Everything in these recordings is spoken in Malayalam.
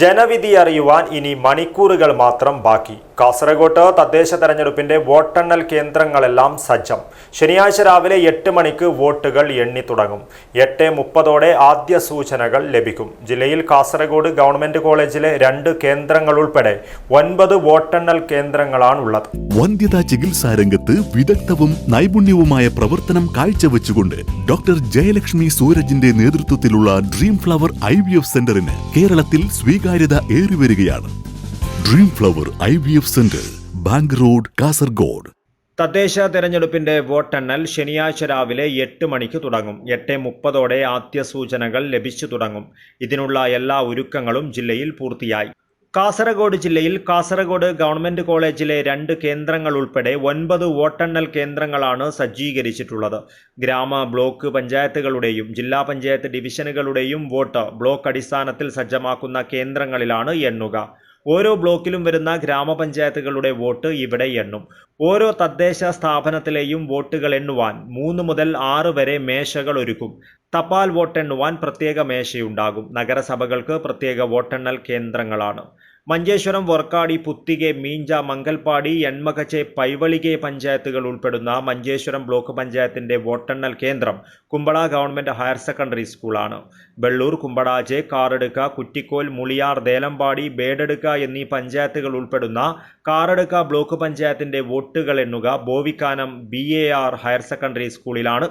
ജനവിധി അറിയുവാൻ ഇനി മണിക്കൂറുകൾ മാത്രം ബാക്കി. കാസർഗോട്ട് തദ്ദേശ തെരഞ്ഞെടുപ്പിന്റെ വോട്ടെണ്ണൽ കേന്ദ്രങ്ങളെല്ലാം സജ്ജം. ശനിയാഴ്ച രാവിലെ എട്ട് മണിക്ക് വോട്ടുകൾ എണ്ണി തുടങ്ങും. എട്ട് മുപ്പതോടെ ആദ്യ സൂചനകൾ ലഭിക്കും. ജില്ലയിൽ കാസർഗോഡ് ഗവൺമെന്റ് കോളേജിലെ രണ്ട് കേന്ദ്രങ്ങൾ ഉൾപ്പെടെ ഒൻപത് വോട്ടെണ്ണൽ കേന്ദ്രങ്ങളാണുള്ളത് വന്ധ്യതാ ചികിത്സാ രംഗത്ത് വിദഗ്ധവും നൈപുണ്യവുമായ പ്രവർത്തനം കാഴ്ചവെച്ചുകൊണ്ട് ഡോക്ടർ ജയലക്ഷ്മി സൂരജിന്റെ നേതൃത്വത്തിലുള്ള dream flower I V F സെന്ററിന് കേരളത്തിൽ സ്വീകാര്യത ഏറിവരികയാണ് dream flower I V F centre bank road Kasaragod തദ്ദേശ തെരഞ്ഞെടുപ്പിന്റെ വോട്ടെണ്ണൽ ശനിയാഴ്ച രാവിലെ എട്ട് മണിക്ക് തുടങ്ങും. എട്ട് മുപ്പതോടെ ആദ്യ സൂചനകൾ ലഭിച്ചു തുടങ്ങും. ഇതിനുള്ള എല്ലാ ഒരുക്കങ്ങളും ജില്ലയിൽ പൂർത്തിയായി. കാസർഗോഡ് ജില്ലയിൽ കാസർഗോഡ് ഗവൺമെന്റ് കോളേജിലെ രണ്ട് കേന്ദ്രങ്ങൾ ഉൾപ്പെടെ ഒൻപത് വോട്ടെണ്ണൽ കേന്ദ്രങ്ങളാണ് സജ്ജീകരിച്ചിട്ടുള്ളത്. ഗ്രാമ ബ്ലോക്ക് പഞ്ചായത്തുകളുടെയും ജില്ലാ പഞ്ചായത്ത് ഡിവിഷനുകളുടെയും വോട്ട് ബ്ലോക്ക് അടിസ്ഥാനത്തിൽ സജ്ജമാക്കുന്ന കേന്ദ്രങ്ങളിലാണ് എണ്ണുക. ഓരോ ബ്ലോക്കിലും വരുന്ന ഗ്രാമപഞ്ചായത്തുകളുടെ വോട്ട് ഇവിടെ എണ്ണും. ഓരോ തദ്ദേശ സ്ഥാപനത്തിലെയും വോട്ടുകൾ എണ്ണുവാൻ മൂന്ന് മുതൽ ആറ് വരെ മേശകൾ ഒരുക്കും. തപാൽ വോട്ടെണ്ണുവാൻ പ്രത്യേക മേശയുണ്ടാകും. നഗരസഭകൾക്ക് പ്രത്യേക വോട്ടെണ്ണൽ കേന്ദ്രങ്ങളാണ്. മഞ്ചേശ്വരം വർക്കാടി പുത്തികെ മീഞ്ച മംഗൽപാടി എൺമകച്ചെ പൈവളികെ പഞ്ചായത്തുകൾ ഉൾപ്പെടുന്ന മഞ്ചേശ്വരം ബ്ലോക്ക് പഞ്ചായത്തിന്റെ വോട്ടെണ്ണൽ കേന്ദ്രം കുമ്പള ഗവൺമെന്റ് ഹയർ സെക്കൻഡറി സ്കൂളാണ്. വെള്ളൂർ കുമ്പടാജെ കാറടുക്ക കുറ്റിക്കോൽ മുളിയാർ ദേലമ്പാടി ബേഡെടുക്ക എന്നീ പഞ്ചായത്തുകൾ ഉൾപ്പെടുന്ന കാറടുക്ക ബ്ലോക്ക് പഞ്ചായത്തിന്റെ വോട്ടുകൾ എണ്ണുക ബോവിക്കാനം ബി ഹയർ സെക്കൻഡറി സ്കൂളിലാണ്.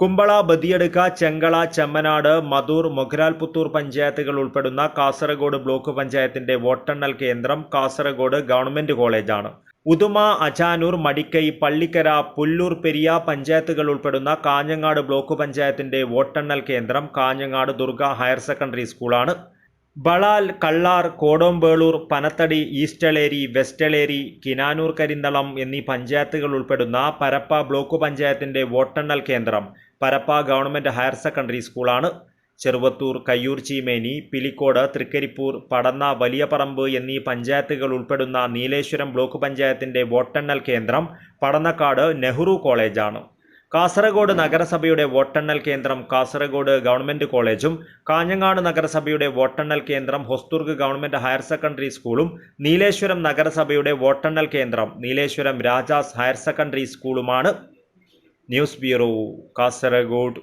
കുമ്പള ബദിയടുക്ക ചെങ്കള ചെമ്മനാട് മധൂർ മൊഗ്രാൽപുത്തൂർ പഞ്ചായത്തുകൾ ഉൾപ്പെടുന്ന കാസർഗോഡ് ബ്ലോക്ക് പഞ്ചായത്തിന്റെ വോട്ടെണ്ണൽ കേന്ദ്രം കാസർഗോഡ് ഗവൺമെന്റ് കോളേജാണ്. ഉദുമ അചാനൂർ മടിക്കൈ പള്ളിക്കര പുല്ലൂർ പെരിയ പഞ്ചായത്തുകൾ ഉൾപ്പെടുന്ന കാഞ്ഞങ്ങാട് ബ്ലോക്ക് പഞ്ചായത്തിന്റെ വോട്ടെണ്ണൽ കേന്ദ്രം കാഞ്ഞങ്ങാട് ദുർഗ ഹയർ സെക്കൻഡറി സ്കൂളാണ്. ബളാൽ കള്ളാർ കോടോംബേളൂർ പനത്തടി ഈസ്റ്റളേരി വെസ്റ്റളേരി കിനാനൂർ കരിന്തളം എന്നീ പഞ്ചായത്തുകൾ ഉൾപ്പെടുന്ന പരപ്പ ബ്ലോക്ക് പഞ്ചായത്തിന്റെ വോട്ടെണ്ണൽ കേന്ദ്രം പരപ്പ ഗവൺമെന്റ് ഹയർ സെക്കൻഡറി സ്കൂളാണ്. ചെറുവത്തൂർ കയ്യൂർ ചീമേനി പിലിക്കോട് തൃക്കരിപ്പൂർ പടന്ന വലിയപറമ്പ് എന്നീ പഞ്ചായത്തുകൾ ഉൾപ്പെടുന്ന നീലേശ്വരം ബ്ലോക്ക് പഞ്ചായത്തിന്റെ വോട്ടെണ്ണൽ കേന്ദ്രം പടന്നക്കാട് നെഹ്റു കോളേജാണ്. കാസർഗോഡ് നഗരസഭയുടെ വോട്ടെണ്ണൽ കേന്ദ്രം കാസർഗോഡ് ഗവൺമെന്റ് കോളേജും കാഞ്ഞങ്ങാട് നഗരസഭയുടെ വോട്ടെണ്ണൽ കേന്ദ്രം ഹൊസ്തുർഗ് ഗവൺമെന്റ് ഹയർ സെക്കൻഡറി സ്കൂളും നീലേശ്വരം നഗരസഭയുടെ വോട്ടെണ്ണൽ കേന്ദ്രം Nileshwaram Rajas higher secondary സ്കൂളുമാണ്. News bureau Kasaragod.